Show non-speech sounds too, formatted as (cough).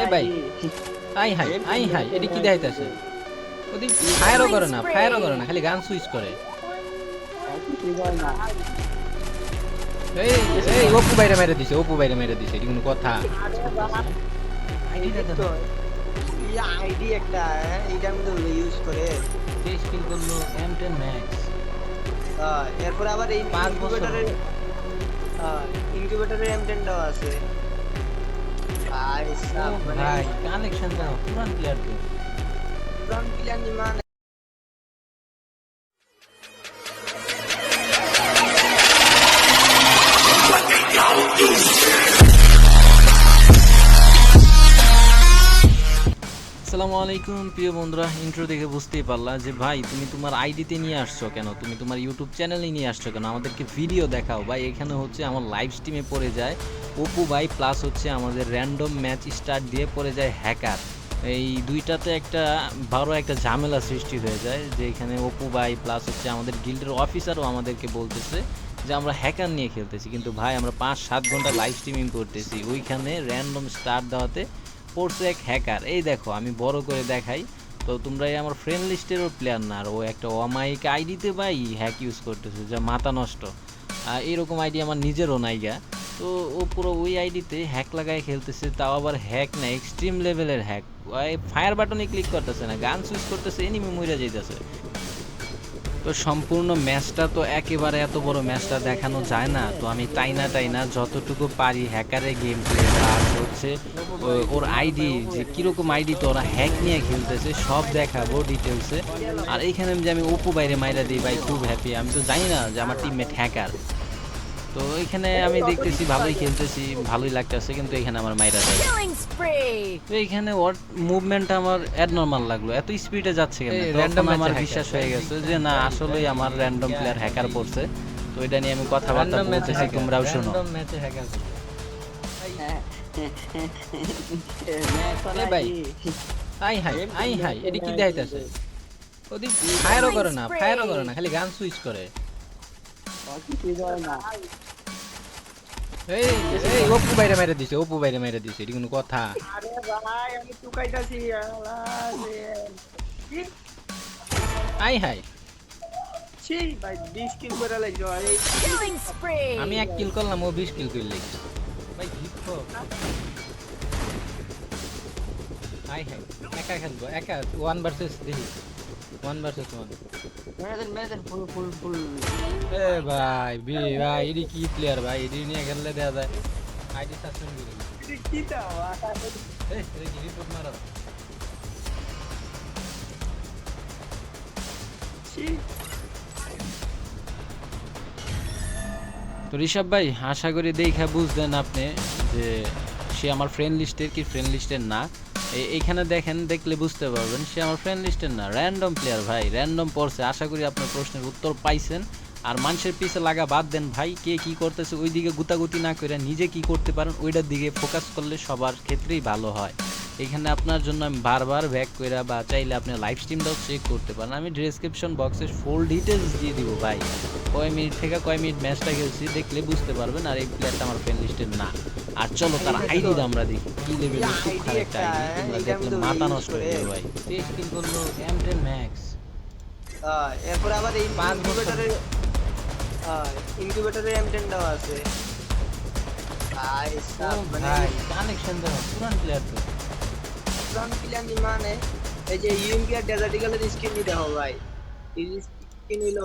এ ভাই। আই হাই আই হাই এটি কি দেখাইতেছে? ওদি ফায়ারও করে না ফায়ারও করে না খালি গান সুইচ করে। এই এই অপু বাইরে মেরে দিছে অপু বাইরে মেরে দিছে এটি কোনো কথা। আইডি একটা হ্যাঁ এইটার মধ্যে ইউজ করে। তেইশ কিল করল এম টেন ম্যাক্স এরপর আবার এই পাঁচ বছর। ইনকিউবেটরের ইনকিউবেটরের এমটেনটাও আছে। ভাই মানে ভাই। কানেকশন দাও পুরান প্লেয়ার তো পুরান প্লেয়ার নিমান আসসালামু আলাইকুম, প্রিয় বন্ধুরা। ইন্ট্রো দেখে বুঝতেই পারলা যে, ভাই, তুমি তোমার আইডিতে নিয়ে আসছো কেন? তুমি তোমার ইউটিউব চ্যানেলে নিয়ে আসছো কেন? আমাদেরকে ভিডিও দেখাও। ভাই, এখানে হচ্ছে আমার লাইভ স্ট্রিমে পড়ে যায়। অপু ভাই প্লাস হচ্ছে আমাদের র্যান্ডম ম্যাচ স্টার্ট দিয়ে পড়ে যায় হ্যাকার এই দুইটাতে একটা বড় একটা ঝামেলা সৃষ্টি হয়ে যায় যে, এখানে অপু ভাই প্লাস হচ্ছে আমাদের গিল্ডের অফিসারও আমাদেরকে বলতেছে যে, আমরা হ্যাকার নিয়ে খেলতেছি। কিন্তু ভাই, আমরা পাঁচ সাত ঘণ্টা লাইভ স্ট্রিমিং করতেছি। ওইখানে র্যান্ডম স্টার্ট দেওয়াতে পড়ছে এক হ্যাকার এই দেখো, আমি বড় করে দেখাই। তো তোমরা এই আমার ফ্রেন্ড লিস্টেরও প্লেয়ার না, আর ও একটা অমায়িক আইডিতে ভাই হ্যাক ইউজ করতেছে, যা মাথা নষ্ট। আর এরকম আইডি আমার নিজেরও নাইগা তো ও পুরো ওই আইডিতে হ্যাক লাগায় খেলতেছে, তাও আবার হ্যাক না এক্সট্রিম লেভেলের হ্যাক ফায়ার বাটনে ক্লিক করতেছে না গান সুইচ করতেছে এনিমি মইরা যাইতেছে। তো সম্পূর্ণ ম্যাচটা তো একেবারে এত বড় ম্যাচটা দেখানো যায় না। তো আমি তাই না তাই না যতটুকু পারি হ্যাকারে গেম প্লে হচ্ছে ওর আইডি যে কীরকম আইডি তো ওরা হ্যাক নিয়ে খেলতেছে, সব দেখাবো ডিটেলসে আর এইখানে যে আমি ওপো বাইরে মাইরা দিই, ভাই, খুব হ্যাপি আমি তো জানি না যে আমার টিমমেট হ্যাকার তো এখানে আমি দেখতেছি ভালোই খেলতেছি ভালোই লাগতেছে কিন্তু এখানে আমার মাইরা spree! তো এখানে ওর মুভমেন্টটা আমার অ্যাডনর্মাল লাগল এত স্পিডে যাচ্ছে কেন? তখন আমার বিশ্বাস হয়ে গেছে যে না আসলেই আমার র্যান্ডম প্লেয়ার হ্যাকার পড়ছে। তো এটা নিয়ে আমি কথাবার্তা বলতেছি তোমরাও শোনো। ম্যাচে হ্যাকার (laughs) এ ভাই আই হাই আই হাই এটি কি দেখাইতেছে? ওদি ফায়ারও করে না ফায়ারও করে না খালি গান সুইচ করে। এই এই অপু বাইরে মেরে দিছে অপু বাইরে মেরে দিছে এটি কোনো কথা। আরে ভাই আমি টুকাইতাছি? আই হাই ভাই 20 কিল করে লাইছো আরে। Killing spree! আমি এক কিল করলাম ও বিশ কিল করলে ভাই আই হাই একা খেলব একা ওয়ান ভার্সেস দেখি ওয়ান ভার্সেস ওয়ান মেরেন মেরেন ফুল ফুল ফুল এ ভাই বি ভাই এডি কি প্লেয়ার ভাই? এডি নিয়ে খেললে দেওয়া যায়। আইডি সাসপেন্ড করে দিই কি দাও এই রে কি রিপোর্ট মারো? তো ঋষভ ভাই আশা করি দেখা বুঝলেন আপনি যে সে আমার ফ্রেন্ড লিস্টের কি ফ্রেন্ড লিস্টের না? এইখানে দেখেন, দেখলে বুঝতে পারবেন, সে আমার ফ্রেন্ড লিস্টের না র্যান্ডম প্লেয়ার ভাই র্যান্ডম পড়ছে। আশা করি আপনার প্রশ্নের উত্তর পাইছেন। আর মানুষের পিছে লাগা বাদ দেন ভাই, কে কি করতেছে ওই দিকে গুতাগুতি না করে নিজে কি করতে পারেন, ওইটার দিকে ফোকাস করলে সবার ক্ষেত্রেই ভালো হয়। এখানে আপনার জন্য আমি বারবার ব্যাক করে বা চাইলে আপনি লাইভ স্ট্রিমটাও চেক করতে পারেন। আমি ডিসক্রিপশন বক্সে ফুল ডিটেলস দিয়ে দিব ভাই। কয় মিনিট থেকে কয় মিনিট ম্যাচটা খেলছি, দেখলে বুঝতে পারবেন। আর এই প্লেয়ারটা আমার ফ্রেন্ড লিস্টের না। আর চলো তার আইডিটা আমরা দেখি। কি লেভেল খুব খারাপ একটা আইডি তোমরা দেখলে মাথা নষ্ট হয়ে যাবে ভাই। কিল করল এম টেন ম্যাক্স এরপর আবার এই পাঁচ। ইনকিউবেটরের ইনকিউবেটরের এমটেনটাও আছে। ভাই সাব মানে ভাই কানেকশন দাও পুরান প্লেয়ার তো। ফ্রন্ট প্লেয়ার নিমানে এই যে ইউএমপি আর ডেজার্ট ইগলের স্কিন নিতে হবে ভাই। এই স্কিন হইল